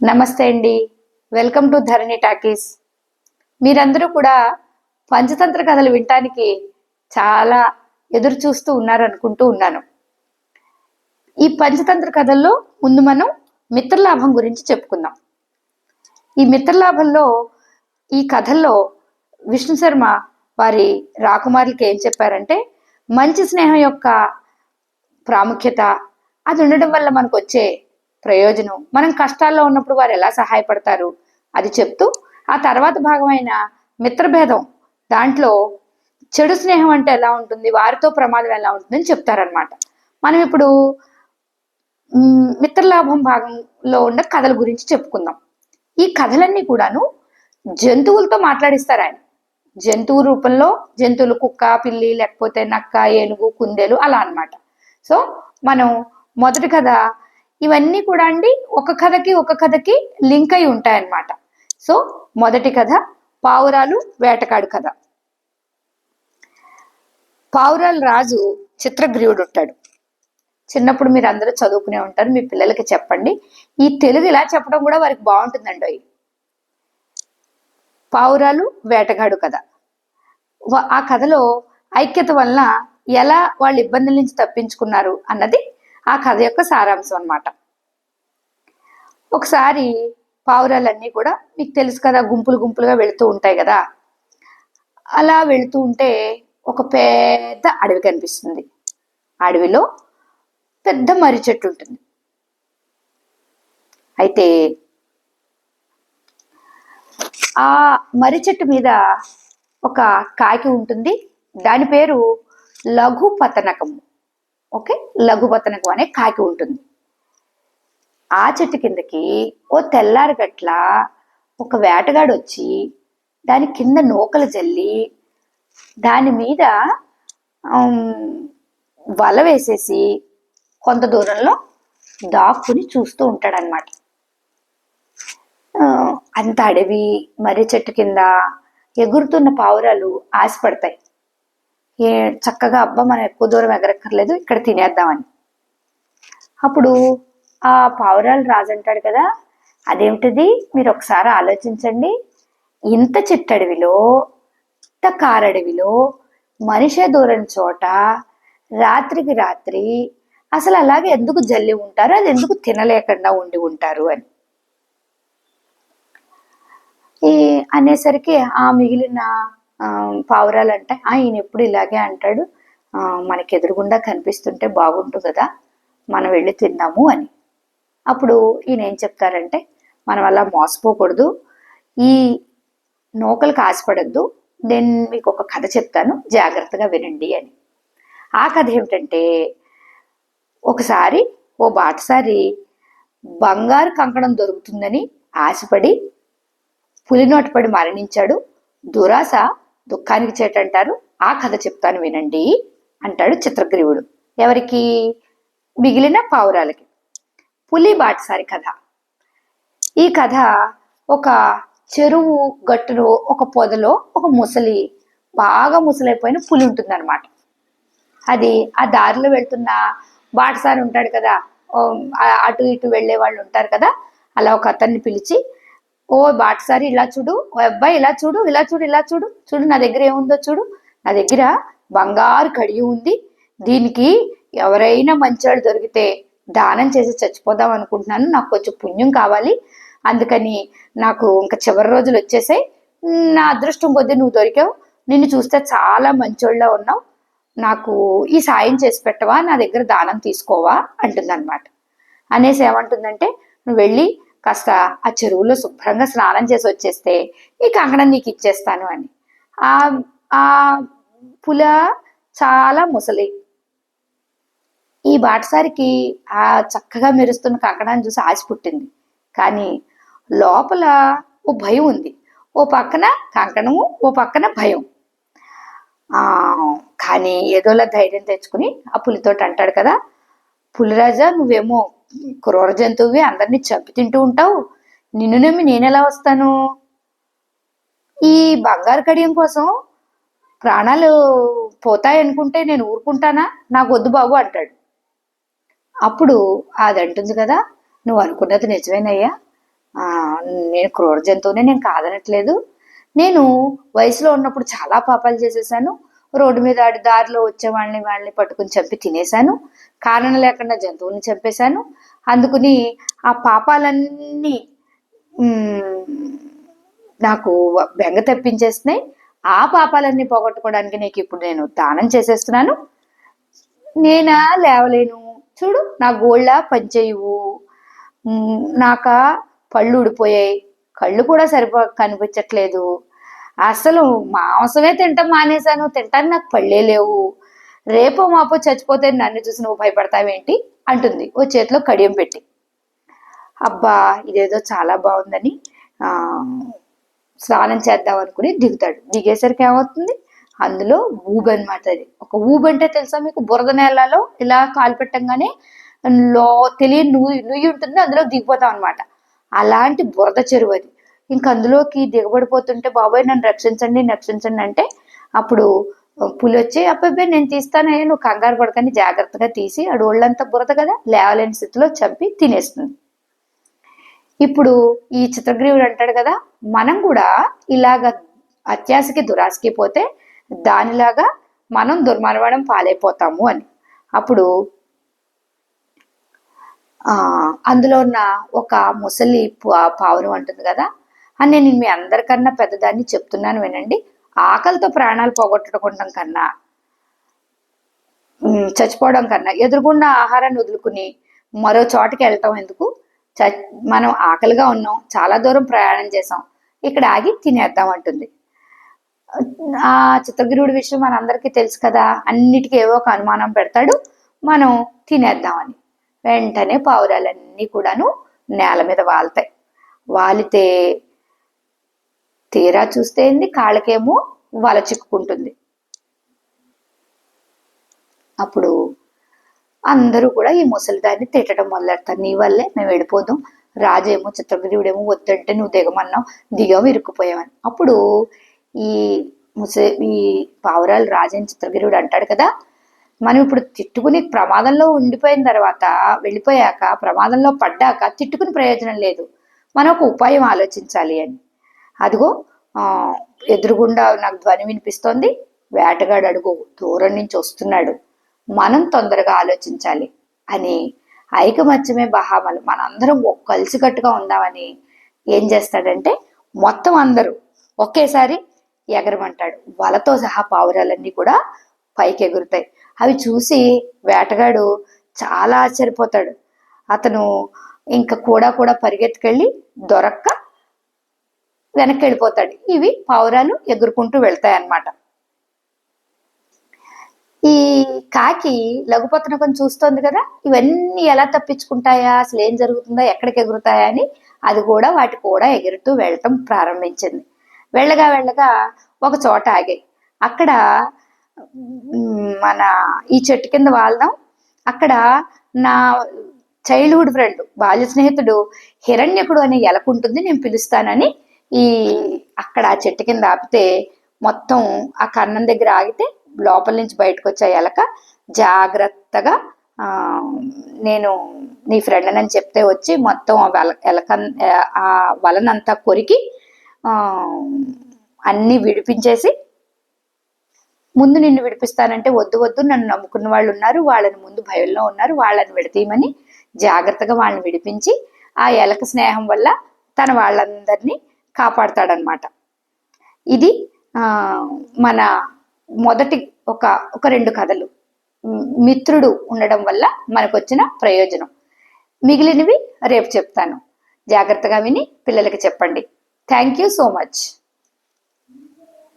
నమస్తే అండి. Welcome to Dharani talkies మీరందరూ కూడా పంచతంత్ర కథలు వినటానికి చాలా ఎదురు చూస్తూ ఉన్నారనుకుంటూ ఉన్నాను. ఈ పంచతంత్ర కథల్లో ముందు మనం మిత్రలాభం గురించి చెప్పుకుందాం. ఈ మిత్రలాభంలో ఈ కథల్లో విష్ణు శర్మ వారి రాకుమారులకి ఏం చెప్పారంటే మంచి స్నేహం యొక్క ప్రాముఖ్యత అది ఉండడం వల్ల మనకు వచ్చే ప్రయోజనం. మనం కష్టాల్లో ఉన్నప్పుడు వారు ఎలా సహాయపడతారు? అది చెప్తూ ఆ తర్వాత భాగమైన మిత్రభేదం దాంట్లో చెడు స్నేహం అంటే ఎలా ఉంటుంది? వారితో ప్రమాదం ఎలా ఉంటుందని చెప్తారనమాట మనం ఇప్పుడు మిత్రలాభం భాగంలో ఉన్న కథల గురించి చెప్పుకుందాం. ఈ కథలన్నీ కూడాను జంతువులతో మాట్లాడిస్తారు ఆయన. జంతువు రూపంలో జంతువులు కుక్క పిల్లి లేకపోతే నక్క ఏనుగు కుందేలు అలా అన్నమాట. సో మనం మొదటి కథ ఇవన్నీ కూడా అండి ఒక కథకి ఒక కథకి లింక్ అయి ఉంటాయన్నమాట. సో మొదటి కథ పావురాలు వేటకాడు కథ. పావురాలు రాజు చిత్రగ్రీవుడు ఉంటాడు చిన్నప్పుడు మీరు అందరూ చదువుకునే ఉంటారు మీ పిల్లలకి చెప్పండి. ఈ తెలుగు ఇలా చెప్పడం కూడా వారికి బాగుంటుందండి అవి పావురాలు వేటగాడు కథ. ఆ కథలో ఐక్యత వలన ఎలా వాళ్ళు ఇబ్బందుల నుంచి తప్పించుకున్నారు అన్నది ఆ కథ యొక్క సారాంశం అన్నమాట. ఒకసారి పావురాలన్నీ కూడా మీకు తెలుసు కదా గుంపులు గుంపులుగా వెళుతూ ఉంటాయి కదా. అలా వెళుతూ ఉంటే ఒక పెద్ద అడవి కనిపిస్తుంది. అడవిలో పెద్ద మర్రి చెట్టు ఉంటుంది. అయితే ఆ మర్రి చెట్టు మీద ఒక కాకి ఉంటుంది. దాని పేరు లఘు పతనకము ఓకే? లఘుపతనకు అనే కాకి ఉంటుంది. ఆ చెట్టు కిందకి ఓ తెల్లారి గట్ల ఒక వేటగాడు వచ్చి దాని కింద నూకలు జల్లి దాని మీద వల వేసేసి కొంత దూరంలో దాక్కుని చూస్తూ ఉంటాడనమాట అంత అడవి మర్రి చెట్టు కింద ఎగురుతున్న పావురాలు ఆశపడతాయి. ఏ చక్కగా అబ్బా మనం ఎక్కువ దూరం ఎగరక్కర్లేదు ఇక్కడ తినేద్దామని. అప్పుడు ఆ పావురాలు రాజు అంటాడు కదా అదేమిటిది మీరు ఒకసారి ఆలోచించండి. ఇంత చిట్టడవిలో ఇంత కారడవిలో మనిషే దూరం చోట రాత్రికి రాత్రి అసలు అలాగే ఎందుకు జల్లి ఉంటారు? అది ఎందుకు తినలేకుండా ఉండి ఉంటారు? అని. ఈ అనేసరికి ఆ మిగిలిన పావురాలు పావురాలంటే ఆయన ఈయన ఎప్పుడు ఇలాగే అంటాడు. మనకి ఎదురుగుండా కనిపిస్తుంటే బాగుంటుంది కదా మనం వెళ్ళి తిన్నాము అని. అప్పుడు ఈయన ఏం చెప్తారంటే మనం అలా మోసపోకూడదు. ఈ నూకలు ఆశపడద్దు నేను మీకు ఒక కథ చెప్తాను. జాగ్రత్తగా వినండి అని. ఆ కథ ఏమిటంటే ఒకసారి ఓ బాటసారి బంగారు కంకణం దొరుకుతుందని ఆశపడి పులినోటపడి మరణించాడు. దురాశ దుఃఖానికి చేటంటారు. ఆ కథ చెప్తాను వినండి అంటాడు చిత్రగ్రీవుడు. ఎవరికి? మిగిలిన పావురాలకి. పులి బాటసారి కథ. ఈ కథ ఒక చెరువు గట్టులో ఒక పొదలో ఒక ముసలి బాగా ముసలైపోయిన పులి ఉంటుందన్నమాట. అది ఆ దారిలో వెళ్తున్న బాటసారి ఉంటాడు కదా అటు ఇటు వెళ్ళే వాళ్ళు ఉంటారు కదా అలా ఒక అతన్ని పిలిచి ఓ బాటసారి ఇలా చూడు ఓ అబ్బాయి ఇలా చూడు ఇలా చూడు ఇలా చూడు. చూడు నా దగ్గర ఏముందో చూడు. నా దగ్గర బంగారు కడిగి ఉంది. దీనికి ఎవరైనా మంచివాడు దొరికితే దానం చేసి చచ్చిపోదాం అనుకుంటున్నాను. నాకు కొంచెం పుణ్యం కావాలి. అందుకని నాకు ఇంకా చివరి రోజులు వచ్చేసాయి. నా అదృష్టం కొద్దీ నువ్వు దొరికావు. నిన్ను చూస్తే చాలా మంచోళ్ళ ఉన్నావు. నాకు ఈ సాయం చేసి పెట్టవా? నా దగ్గర దానం తీసుకోవా? అంటుందన్నమాట. అనేసి ఏమంటుందంటే నువ్వు వెళ్ళి కాస్త ఆ చెరువులో శుభ్రంగా స్నానం చేసి వచ్చేస్తే ఈ కంకణం నీకు ఇచ్చేస్తాను అని. ఆ ఆ పుల చాలా ముసలి. ఈ బాటసారికి ఆ చక్కగా మెరుస్తున్న కంకణాన్ని చూసి ఆశ పుట్టింది. కానీ లోపల ఓ భయం ఉంది. ఓ పక్కన కంకణము ఓ పక్కన భయం. కానీ ఏదోలా ధైర్యం తెచ్చుకుని ఆ పులితోటి అంటాడు కదా పులిరాజా నువ్వేమో క్రూర జంతువువి అందరినీ చంపి తింటూ ఉంటావు. నిన్ను నమ్మి నేనెలా వస్తాను? ఈ బంగారు కడియం కోసం ప్రాణాలు పోతాయి అనుకుంటే నేను ఊరుకుంటానా? నాకు వద్దు బాబు అంటాడు. అప్పుడు అది అంటుంది కదా నువ్వు అనుకున్నది నిజమేనయ్యా నేను క్రూర జంతువునే నేను కాదనట్లేదు. నేను వయసులో ఉన్నప్పుడు చాలా పాపాలు చేసేసాను. రోడ్డు మీద ఆడి దారిలో వచ్చే వాళ్ళని వాళ్ళని పట్టుకుని చంపి తినేశాను. కారణం లేకుండా జంతువుల్ని చంపేశాను. అందుకుని ఆ పాపాలన్నీ నాకు బెంగ తెప్పించేస్తున్నాయి. ఆ పాపాలన్నీ పోగొట్టుకోవడానికి నీకు ఇప్పుడు నేను దానం చేసేస్తున్నాను. నేనా లేవలేను. చూడు నా గోళ్ళ పంచేయువు నాక పళ్ళు ఊడిపోయాయి. కళ్ళు కూడా సరిపో కనిపించట్లేదు. అసలు మాంసమే తింటాం మానేశాను తింటాను నాకు పళ్ళే లేవు. రేపో మాపో చచ్చిపోతే నన్ను చూసి నువ్వు భయపడతావేంటి? అంటుంది. ఓ చేతిలో కడియం పెట్టి. అబ్బా ఇదేదో చాలా బాగుందని స్నానం చేద్దాం అనుకుని దిగుతాడు. దిగేసరికి ఏమవుతుంది? అందులో ఊబు అనమాట అది. ఒక ఊబు అంటే తెలుసా మీకు? బురద నేలలో ఇలా కాలు పెట్టంగానే లో తెలియని నుయ్యి నుయ్యి ఉంటుంది అందులో దిగిపోతాం అనమాట అలాంటి బురద చెరువు అది. ఇంకా అందులోకి దిగబడిపోతుంటే బాబాయ్ నన్ను రక్షించండి రక్షించండి అంటే అప్పుడు పులి వచ్చి అబ్బాయి నేను తీస్తానే నువ్వు కంగారు పడకని జాగ్రత్తగా తీసి అడు ఒళ్ళంతా బురద కదా లేవలేని స్థితిలో చంపి తినేస్తుంది. ఇప్పుడు ఈ చిత్రగ్రీవుడు అంటాడు కదా మనం కూడా ఇలాగ అత్యాశకి దురాశకి పోతే దానిలాగా మనం దుర్మరవడం పాలైపోతాము అని. అప్పుడు ఆ అందులో ఉన్న ఒక ముసలి పావురం అంటుంది కదా అని నేను మీ అందరికన్నా పెద్దదాన్ని చెప్తున్నాను వినండి. ఆకలితో ప్రాణాలు పోగొట్టుకోవడం కన్నా చచ్చిపోవడం కన్నా ఎదురుగున్న ఆహారాన్ని వదులుకుని మరో చోటకి వెళ్ళటం ఎందుకు? చ మనం ఆకలిగా ఉన్నాం చాలా దూరం ప్రయాణం చేసాం ఇక్కడ ఆగి తినేద్దాం అంటుంది. ఆ చిత్రగిరుడి విషయం మనందరికీ తెలుసు కదా అన్నిటికీ ఏవో ఒక అనుమానం పెడతాడు మనం తినేద్దామని. వెంటనే పావురాలన్నీ కూడాను నేల మీద వాళ్తాయి. వాలితే తీరా చూస్తే ఏంది? కాళ్ళకేమో వల చిక్కుకుంటుంది. అప్పుడు అందరూ కూడా ఈ ముసలిదాన్ని తిట్టడం మొదలెడతారు. నీ వల్లే మేము వెళ్ళిపోదాం. రాజేమో చిత్రగిరివుడేమో వద్దంటే నువ్వు దిగమన్నావు. దిగాము ఇరుక్కుపోయామని అప్పుడు ఈ ముసలి ఈ పావురాలు రాజైన చిత్రగిరివుడు అంటాడు కదా మనం ఇప్పుడు తిట్టుకుని ప్రమాదంలో ఉండిపోయిన తర్వాత వెళ్ళిపోయాక ప్రమాదంలో పడ్డాక తిట్టుకుని ప్రయోజనం లేదు. మనం ఒక ఉపాయం ఆలోచించాలి అని. అదిగో ఎదురుగుండా నాకు ధ్వని వినిపిస్తోంది. వేటగాడు అడుగు దూరం నుంచి వస్తున్నాడు. మనం తొందరగా ఆలోచించాలి అని. ఐకమత్యమే బహామలు మనందరం కలిసికట్టుగా ఉందామని ఏం చేస్తాడంటే మొత్తం అందరూ ఒకేసారి ఎగరమంటాడు. వలతో సహా పావురాలన్నీ కూడా పైకి ఎగురుతాయి అవి చూసి వేటగాడు చాలా ఆశ్చర్యపోతాడు. అతను ఇంకా కూడా కూడా పరిగెత్తుకెళ్ళి దొరక్క వెనక్కి వెళ్ళిపోతాడు ఇవి పావురాలు ఎగురుకుంటూ వెళ్తాయి అన్నమాట ఈ కాకి లఘుపతనకం చూస్తోంది కదా ఇవన్నీ ఎలా తప్పించుకుంటాయా అసలు ఏం జరుగుతుందో ఎక్కడికి ఎగురుతాయా అని అది కూడా వాటి కూడా ఎగురుతూ వెళ్ళటం ప్రారంభించింది. వెళ్ళగా వెళ్ళగా ఒక చోట ఆగాయి. అక్కడ మన ఈ చెట్టు కింద వాళ్దాం. అక్కడ నా చైల్డ్హుడ్ ఫ్రెండ్ బాల్య స్నేహితుడు హిరణ్యకుడు అనే ఎలకుంటుంది నేను పిలుస్తానని ఈ అక్కడ ఆ చెట్టు కింద ఆపితే మొత్తం ఆ కన్నం దగ్గర ఆగితే లోపల నుంచి బయటకు వచ్చే ఎలక జాగ్రత్తగా నేను నీ ఫ్రెండ్ అని చెప్తే వచ్చి మొత్తం ఆ వెల ఎలక ఆ వలనంతా కొరికి అన్నీ విడిపించేసి ముందు నిన్ను విడిపిస్తానంటే వద్దు వద్దు నన్ను నమ్ముకున్న వాళ్ళు ఉన్నారు వాళ్ళని ముందు భయంలో ఉన్నారు వాళ్ళని విడతీయమని జాగ్రత్తగా వాళ్ళని విడిపించి ఆ ఎలక స్నేహం వల్ల తన వాళ్ళందరినీ కాపాడతాడనమాట. ఇది మన మొదటి ఒక ఒక రెండు కథలు. మిత్రుడు ఉండడం వల్ల మనకు వచ్చిన ప్రయోజనం. మిగిలినవి రేపు చెప్తాను. జాగ్రత్తగా విని పిల్లలకి చెప్పండి. Thank you so much.